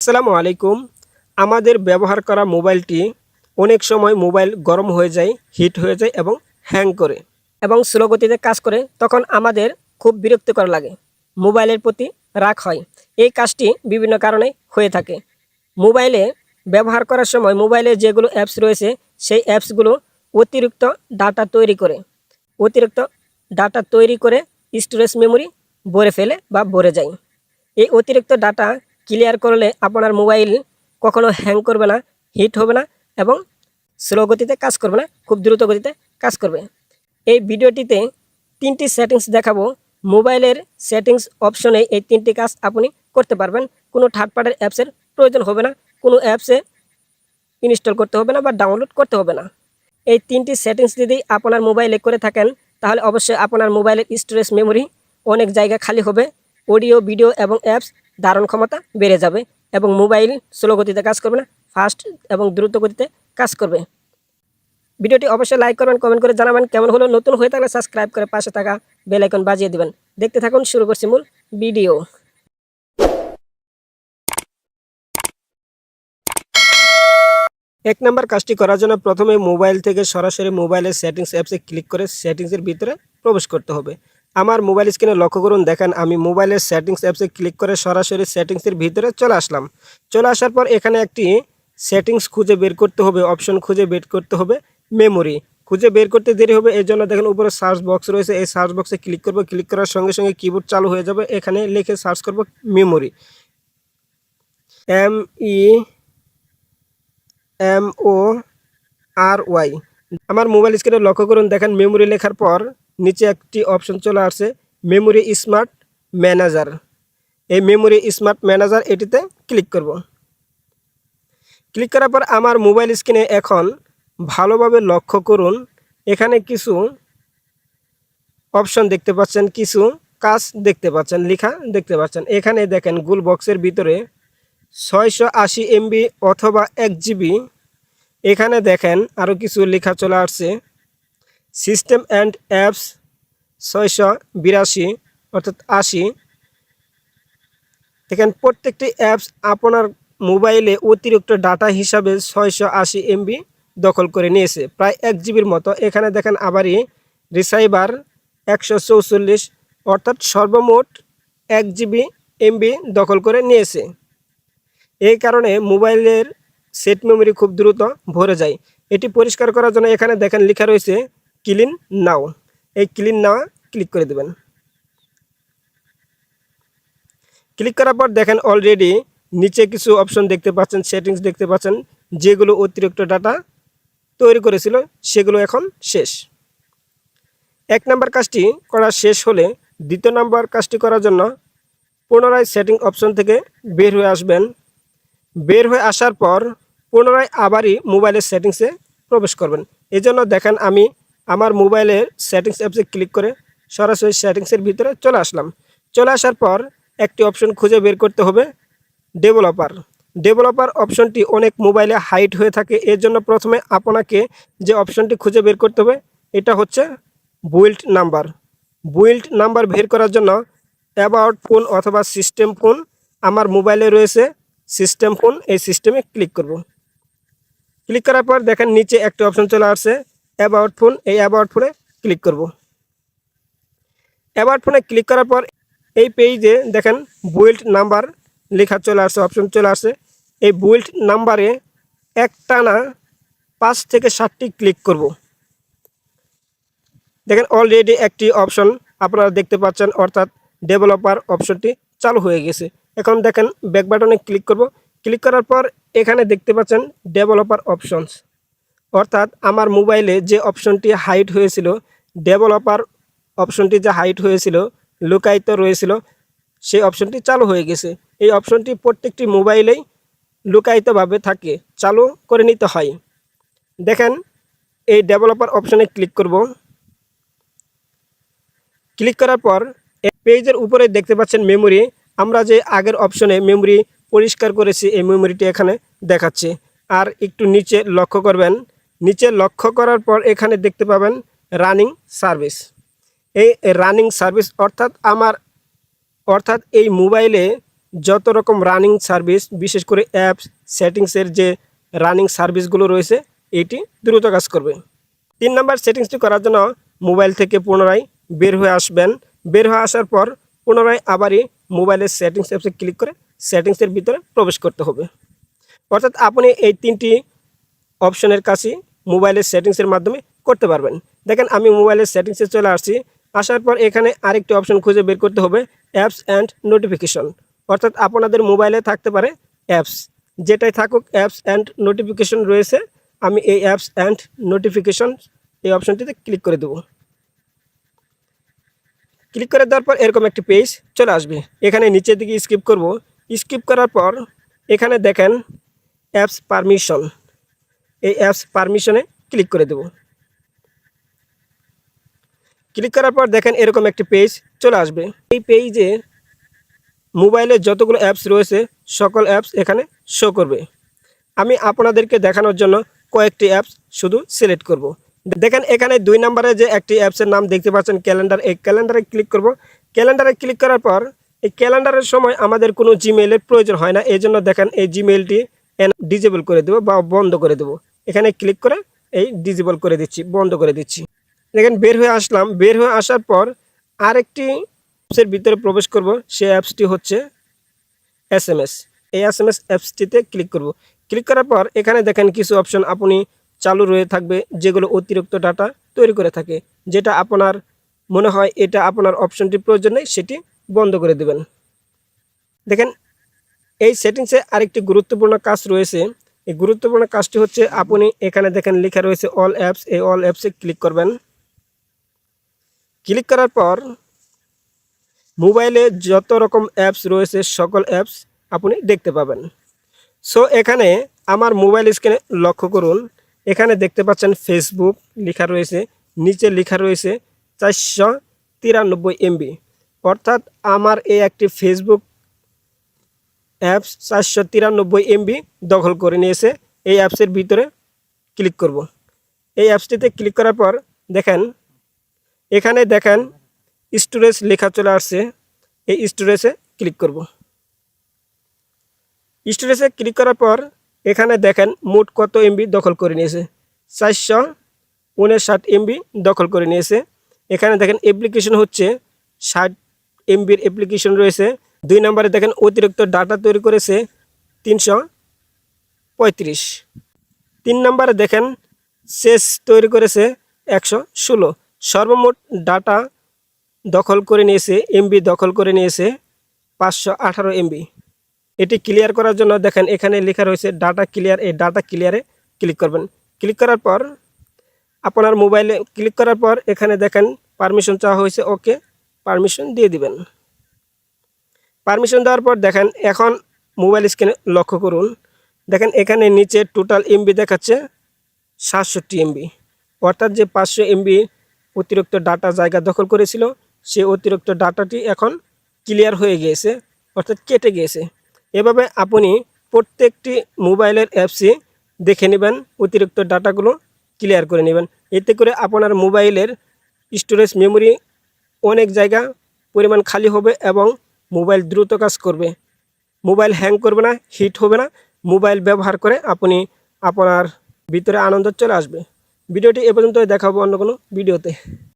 আসসালামু আলাইকুম। আমাদের ব্যবহার করা মোবাইলটি অনেক সময় মোবাইল গরম হয়ে যায়, হিট হয়ে যায় এবং হ্যাং করে এবং স্লো গতিতে কাজ করে, তখন আমাদের খুব বিরক্তিকর লাগে। মোবাইলের প্রতি রাগ হয়। এই কাজটি বিভিন্ন কারণে হয়ে থাকে। মোবাইলে ব্যবহার করার সময় মোবাইলে যেগুলো অ্যাপস রয়েছে, সেই অ্যাপসগুলো অতিরিক্ত ডাটা তৈরি করে, অতিরিক্ত ডাটা তৈরি করে স্টোরেজ মেমোরি ভরে ফেলে বা ভরে যায়। এই অতিরিক্ত ডাটা ক্লিয়ার করলে আপনার মোবাইল কখনো হ্যাং করবে না হিট হবে না এবং স্লো গতিতে কাজ করবে না, খুব দ্রুত গতিতে কাজ করবে। এই ভিডিওটিতে তিনটি সেটিংস দেখাবো। মোবাইলের সেটিংস অপশনে এই তিনটি কাজ আপনি করতে পারবেন। কোনো থার্ড পার্টির অ্যাপসের প্রয়োজন হবে না, কোনো অ্যাপসে ইনস্টল করতে হবে না বা ডাউনলোড করতে হবে না। এই তিনটি সেটিংস যদি আপনার মোবাইলে করে থাকেন, তাহলে অবশ্যই আপনার মোবাইলের স্টোরেজ মেমোরি অনেক জায়গা খালি হবে। অডিও ভিডিও এবং অ্যাপস ধারণ ক্ষমতা বেড়ে যাবে এবং মোবাইল স্লো গতিতে কাজ করবে না ফাস্ট এবং দ্রুত গতিতে কাজ করবে। ভিডিওটি অবশ্যই লাইক করবেন কমেন্ট করে জানাবেন কেমন হলো, নতুন হয়ে থাকলে সাবস্ক্রাইব করে পাশে থাকা বেল আইকন বাজিয়ে দিবেন। দেখতে থাকুন, শুরু করছি মূল ভিডিও। এক নম্বর কাজটি করার জন্য প্রথমে মোবাইল থেকে সরাসরি মোবাইলের সেটিংস অ্যাপসে ক্লিক করে সেটিংসের ভিতরে প্রবেশ করতে হবে। আমার মোবাইল স্ক্রিনে লক্ষ্য করুন, দেখেন আমি মোবাইলের সেটিংস অ্যাপসে ক্লিক করে সরাসরি সেটিংসের ভিতরে চলে আসলাম। চলে আসার পর এখানে একটি সেটিংস খুঁজে বের করতে হবে, অপশন খুঁজে বের করতে হবে, মেমোরি। খুঁজে বের করতে দেরি হবে, এই জন্য দেখেন উপরে সার্চ বক্স রয়েছে, এই সার্চ বক্সে ক্লিক করব, ক্লিক করার সঙ্গে সঙ্গে কিবোর্ড চালু হয়ে যাবে, এখানে লিখে সার্চ করব memory. M E M O R Y mobile mobile স্ক্রিনে লক্ষ্য করুন, দেখেন মেমোরি লেখার পর নিচে একটি অপশন চলে আসছে মেমোরি স্মার্ট ম্যানেজার। এই মেমোরি স্মার্ট ম্যানেজার এটিতে ক্লিক করব। ক্লিক করার পর আমার মোবাইল স্ক্রিনে এখন ভালোভাবে লক্ষ্য করুন। এখানে কিছু অপশন দেখতে পাচ্ছেন, কিছু কাজ দেখতে পাচ্ছেন, লেখা দেখতে পাচ্ছেন। এখানে দেখেন গুল বক্সের ভিতরে ছয়শো আশি এমবি অথবা এক জিবি। এখানে দেখেন আরও কিছু লেখা চলে আসছে। সিস্টেম অ্যান্ড অ্যাপস ছয়শো বিরাশি অর্থাৎ আশি। দেখেন, প্রত্যেকটি অ্যাপস আপনার মোবাইলে অতিরিক্ত ডাটা হিসাবে ছয়শো আশি এমবি দখল করে নিয়েছে, প্রায় এক জিবির মতো। এখানে দেখেন, আবারই রিসাইবার একশো চৌচল্লিশ অর্থাৎ সর্বমোট এক জিবি এমবি দখল করে নিয়েছে। এই কারণে মোবাইলের সেট মেমোরি খুব দ্রুত ভরে যায়। এটি পরিষ্কার করার জন্য এখানে দেখেন, লেখা রয়েছে ক্লিন নাও। এই ক্লিন নাও ক্লিক করে দেবেন। ক্লিক করার পর দেখেন অলরেডি নিচে কিছু অপশন দেখতে পাচ্ছেন সেটিংস দেখতে পাচ্ছেন, যেগুলো অতিরিক্ত ডাটা তৈরি করেছিল, সেগুলো এখন শেষ। এক নাম্বার কাজটি করা শেষ হলে দ্বিতীয় নাম্বার কাজটি করার জন্য পুনরায় সেটিং অপশন থেকে বের হয়ে আসবেন। বের হয়ে আসার পর পুনরায় আবারই মোবাইলের সেটিংসে প্রবেশ করবেন। এই জন্য দেখেন আমি আমার মোবাইলের সেটিংস অ্যাপসে ক্লিক করে সরাসরি সেটিংসের ভিতরে চলে আসলাম। চলে আসার পর একটি অপশন খুঁজে বের করতে হবে, ডেভেলপার। ডেভেলপার অপশনটি অনেক মোবাইলে হাইট হয়ে থাকে, এর জন্য প্রথমে আপনাকে যে অপশনটি খুঁজে বের করতে হবে, এটা হচ্ছে বুইল্ড নাম্বার। বুইল্ড নাম্বার বের করার জন্য অ্যাবাউট ফোন অথবা সিস্টেম ফোন আমার মোবাইলে রয়েছে, সিস্টেম ফোন এই সিস্টেমে ক্লিক করব। ক্লিক করার পর দেখেন নিচে একটি অপশন চলে আসছে অ্যাবাউট ফোন এই অ্যাবাউট ফোনে ক্লিক করব। অ্যাবাউট ফোনে ক্লিক করার পর এই পেজে দেখেন বুইল্ড নাম্বার লেখা চলে আসছে অপশন চলে আসছে। এই বুইল্ড নাম্বারে একটানা পাঁচ থেকে সাতটি ক্লিক করব। দেখেন অলরেডি একটি অপশন আপনারা দেখতে পাচ্ছেন, অর্থাৎ ডেভেলপার অপশনটি চালু হয়ে গেছে। এখন দেখেন ব্যাক বাটনে ক্লিক করব। ক্লিক করার পর এখানে দেখতে পাচ্ছেন ডেভেলপার অপশনস অর্থাৎ আমার মোবাইলে যে অপশনটি হাইট হয়েছিল, ডেভেলপার অপশনটি যে হাইট হয়েছিল, লুকায়িত রয়েছিল, সেই অপশনটি চালু হয়ে গেছে। এই অপশনটি প্রত্যেকটি মোবাইলেই লুকায়িতভাবে থাকে, চালু করে নিতে হয়। দেখেন, এই ডেভেলপার অপশনে ক্লিক করব। ক্লিক করার পর পেজের উপরে দেখতে পাচ্ছেন মেমোরি। আমরা যে আগের অপশনে মেমোরি পরিষ্কার করেছি, এই মেমোরিটি এখানে দেখাচ্ছে। আর একটু নিচে লক্ষ্য করবেন নিচে লক্ষ্য করার পর এখানে দেখতে পাবেন রানিং সার্ভিস এই রানিং সার্ভিস অর্থাৎ আমার, অর্থাৎ এই মোবাইলে যত রকম রানিং সার্ভিস বিশেষ করে অ্যাপস সেটিংসের যে রানিং সার্ভিসগুলো রয়েছে, এটি দ্রুত কাজ করবে। তিন নাম্বার সেটিংসটি করার জন্য মোবাইল থেকে পুনরায় বের হয়ে আসবেন। বের হয়ে আসার পর পুনরায় আবারই মোবাইলের সেটিংস অ্যাপসে ক্লিক করে সেটিংসের ভিতরে প্রবেশ করতে হবে। অর্থাৎ আপনি এই তিনটি অপশনের কাজই মোবাইলের সেটিংসের মাধ্যমে করতে পারবেন। দেখেন, আমি মোবাইলের সেটিংসে চলে আসছি। আসার পর এখানে আরেকটি অপশন খুঁজে বের করতে হবে, অ্যাপস অ্যান্ড নোটিফিকেশন। অর্থাৎ আপনাদের মোবাইলে থাকতে পারে অ্যাপস। যেটাই থাকুক, অ্যাপস অ্যান্ড নোটিফিকেশন রয়েছে। আমি এই অ্যাপস অ্যান্ড নোটিফিকেশন এই অপশনটিতে ক্লিক করে দেবো। ক্লিক করে দেওয়ার পর এরকম একটি পেজ চলে আসবে। এখানে নিচের দিকে স্কিপ করব। স্কিপ করার পর এখানে দেখেন, অ্যাপস পারমিশন। এই অ্যাপস পারমিশনে ক্লিক করে দেব। ক্লিক করার পর দেখেন এরকম একটি পেজ চলে আসবে। এই পেজে মোবাইলে যতগুলো অ্যাপস রয়েছে, সকল অ্যাপস এখানে শো করবে। আমি আপনাদেরকে দেখানোর জন্য কয়েকটি অ্যাপস শুধু সিলেক্ট করব। দেখেন এখানে দুই নম্বরে যে একটি অ্যাপসের নাম দেখতে পাচ্ছেন ক্যালেন্ডার এই ক্যালেন্ডারে ক্লিক করব। ক্যালেন্ডারে ক্লিক করার পর এই ক্যালেন্ডারের সময় আমাদের কোনো জিমেইলের প্রয়োজন হয় না। এই জন্য দেখেন এই জিমেইলটি ডিজেবল করে দেবো বা বন্ধ করে দেবো। এখানে ক্লিক করে এই ডিজেবল করে দিচ্ছি, বন্ধ করে দিচ্ছি। দেখেন, বের হয়ে আসলাম। বের হয়ে আসার পর আরেকটি অ্যাপসের ভিতরে প্রবেশ করব। সেই অ্যাপসটি হচ্ছে এস এম এস এই এস এম এস অ্যাপসটিতে ক্লিক করব। ক্লিক করার পর এখানে দেখেন কিছু অপশন আপনি চালু রয়ে থাকবে, যেগুলো অতিরিক্ত ডাটা তৈরি করে থাকে। যেটা আপনার মনে হয় এটা আপনার অপশনটি প্রয়োজন নেই, সেটি বন্ধ করে দেবেন। দেখেন, এই সেটিংসে আরেকটি গুরুত্বপূর্ণ কাজ রয়েছে। এই গুরুত্বপূর্ণ কাজটি হচ্ছে আপনি এখানে দেখেন লেখা রয়েছে অল অ্যাপস এই অল অ্যাপসে ক্লিক করবেন। ক্লিক করার পর মোবাইলে যত রকম অ্যাপস রয়েছে, সকল অ্যাপস আপনি দেখতে পাবেন। সো এখানে আমার মোবাইল স্ক্রিনে লক্ষ্য করুন। এখানে দেখতে পাচ্ছেন ফেসবুক লেখা রয়েছে, নিচে লেখা রয়েছে চারশো তিরানব্বই এমবি অর্থাৎ আমার এই একটি ফেসবুক অ্যাপস চারশো তিরানব্বই এমবি দখল করে নিয়েছে। এই অ্যাপসের ভিতরে ক্লিক করব। এই অ্যাপসটিতে ক্লিক করার পর দেখেন, এখানে দেখেন স্টোরেজ লেখা চলে আসছে। এই স্টোরেজে ক্লিক করব। স্টোরেজে ক্লিক করার পর এখানে দেখেন মোট কত এমবি দখল করে নিয়েছে। চারশো উনষাট এমবি দখল করে নিয়েছে। এখানে দেখেন অ্যাপ্লিকেশন হচ্ছে ষাট এমবির অ্যাপ্লিকেশন রয়েছে। দুই নম্বরে দেখেন অতিরিক্ত ডাটা তৈরি করেছে তিনশো পঁয়ত্রিশ। তিন নম্বরে দেখেন শেষ তৈরি করেছে একশো ষোলো। সর্বমোট ডাটা দখল করে নিয়েছে, এমবি দখল করে নিয়েছে পাঁচশো আঠারো এমবি। এটি ক্লিয়ার করার জন্য দেখেন এখানে লেখা রয়েছে ডাটা ক্লিয়ার, এই ডাটা ক্লিয়ারে ক্লিক করবেন। ক্লিক করার পর আপনার মোবাইলে ক্লিক করার পর এখানে দেখেন পারমিশন চাওয়া হয়েছে, ওকে, পারমিশন দিয়ে দিবেন। পারমিশন দেওয়ার পর দেখেন এখন মোবাইল স্ক্রিনে লক্ষ্য করুন। দেখেন এখানে নিচে টোটাল এমবি দেখাচ্ছে সাতষট্টি এমবি অর্থাৎ যে পাঁচশো এমবি অতিরিক্ত ডাটা জায়গা দখল করেছিল, সে অতিরিক্ত ডাটাটি এখন ক্লিয়ার হয়ে গিয়েছে, অর্থাৎ কেটে গিয়েছে। এভাবে আপনি প্রত্যেকটি মোবাইলের অ্যাপসই দেখে নেবেন, অতিরিক্ত ডাটাগুলো ক্লিয়ার করে নেবেন। এতে করে আপনার মোবাইলের স্টোরেজ মেমোরি অনেক জায়গা পরিমাণ খালি হবে এবং মোবাইল দ্রুত কাজ করবে। মোবাইল হ্যাং করবে না হিট হবে না। মোবাইল ব্যবহার করে আপনি আপনার ভিতরে আনন্দ চলে আসবে। ভিডিওটি এ পর্যন্ত দেখাবো অন্য কোনো ভিডিওতে।